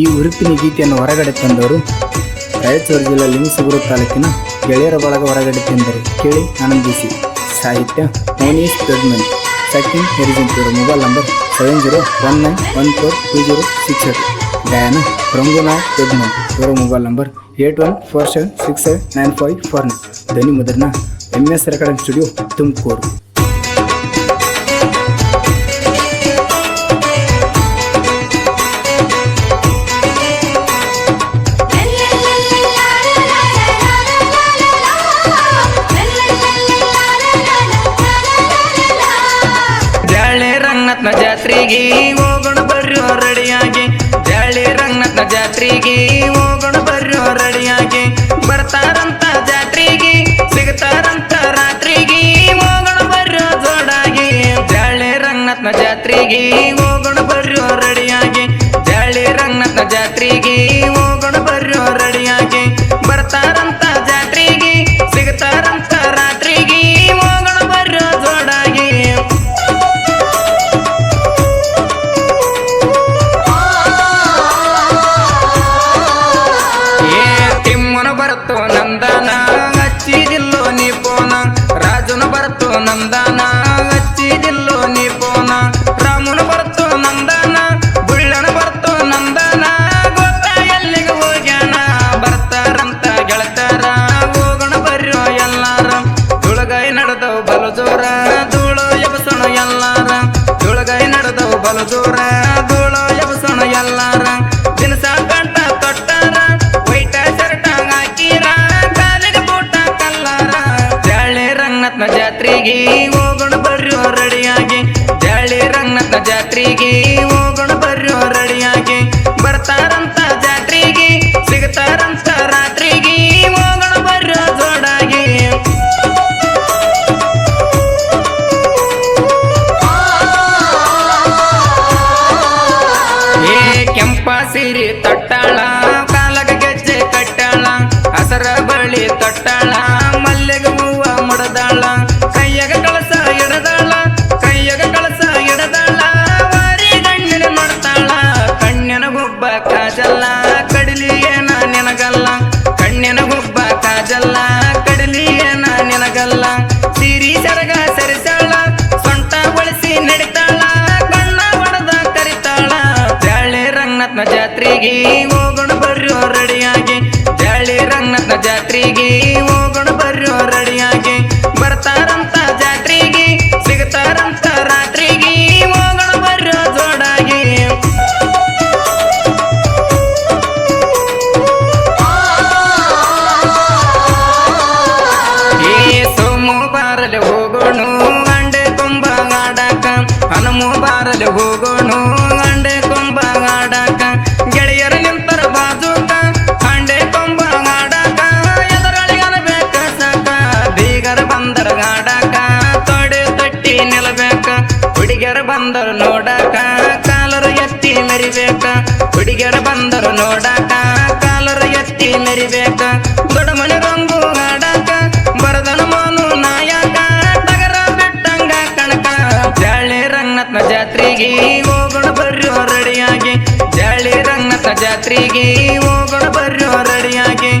ಈ ಉರುಪಿನ ಗೀತೆಯನ್ನು ಹೊರಗಡೆ ತಂದವರು ರಾಯಚೂರು ಜಿಲ್ಲೆ ಲಿಂಗಸೂರು ತಾಲೂಕಿನ ಗೆಳೆಯರ ಬಳಗ ಹೊರಗಡೆ ತಂದರು. ಕೇಳಿ ಆನಂದಿಸಿ. ಸಾಹಿತ್ಯ ಮೈನೀಸ್ ದೊಡ್ಮನ್. Sachin ಹೆರಿಜೆಂಟ್ mobile number seven zero one nine one four two zero six eight. Dayana Ranganath Dodman. ಇವರ mobile number eight one four seven six seven nine five four nine. ಧ್ವನಿ ಮುದ್ರಣ M S recording studio Tumakuru. ಜಾತ್ರೆಗೆ ಹೋಗೋಣ ಬರ್ರಿ ರೆಡಿಯಾಗಿ ಜಾಳೆ ರಂಗನಾಥ್ನ ಜಾತ್ರೆಗೆ. ಜಾತ್ರೆಗೆ ಹೋಗೋಣ ಬರ್ರೋ ರೆಡಿಯಾಗಿ ಜಾಳಿ ರಂಗನಾಥ್ನ ಜಾತ್ರೆಗೆ ಹೋಗೋಣ ಬರ್ರೋ ರೆಡಿಯಾಗಿ ಬರ್ತಾರಂತ ಜಾತ್ರೆಗೆ, ಸಿಗ್ತಾರಂತ ರಾತ್ರಿಗೆ ಹೋಗೋಣ ಬರ್ರೋ ಜೋಡಾಗಿ ಏ ಕೆಂಪ ಸಿರಿ ತಟ್ಟಾಳ, ಕಾಲಗ ಗೆಜ್ಜೆ ಕಟ್ಟಾಳ, ಹಸರ ಬಳಿ ತಟ್ಟಾಳ, ಮಲ್ಲಿಗೆ ಹೂವ ಮುಡದಾಳ. ಜಾತ್ರೆಗೆ ಹೋಗೋಣ ಬರ್ರೋ ರೆಡಿಯಾಗಿ. ಜಾಳೆ ರಂಗನ ಜಾತ್ರೆಗೆ ಹೋಗೋಣ ಬರ್ರೋ ರೆಡಿಯಾಗಿ. ಬರ್ತಾರಂತ ಜಾತ್ರೆಗೆ, ಸಿಗ್ತಾರಂತ ರಾತ್ರಿಗೆ ಹೋಗೋಣ ಬರ್ರೋ ಜೋಡಾಗಿ. ಏ ಸೋಮು ಬಾರಲೆ ಹೋಗೋಣ, ಅಂಡೆ ತುಂಬ ಆಡಾಕ ಹನುಮ ಬಾರಲೆ ಹೋಗೋಣ ಬಂದರು ನೋಡಾಕ, ಕಾಲರ ಎತ್ತಿ ಮೆರಿಬೇಕ. ಹುಡುಗಿಯರು ಬಂದರು ನೋಡಾಕ, ಕಾಲರ ಎತ್ತಿ ಮೆರಿಬೇಕ. ದೊಡ್ಡ ಮನೆ ರಂಗು ಆಡಾಕ ಬರದನ ಮೋನು ನಾಯಕ. ಟಗರ ಬಿಟ್ಟಂಗ ಕಣಕ. ಜಾಳೆ ರಂಗನಾಥ್ನ ಜಾತ್ರೆಗೆ ಹೋಗೋಣ ಬರ್ರೋ ರೆಡಿಯಾಗಿ ಜಾಳೆ ರಂಗನಾಥ್ನ ಜಾತ್ರೆಗೆ ಹೋಗೋಣ ಬರ್ರೋ ರೆಡಿಯಾಗಿ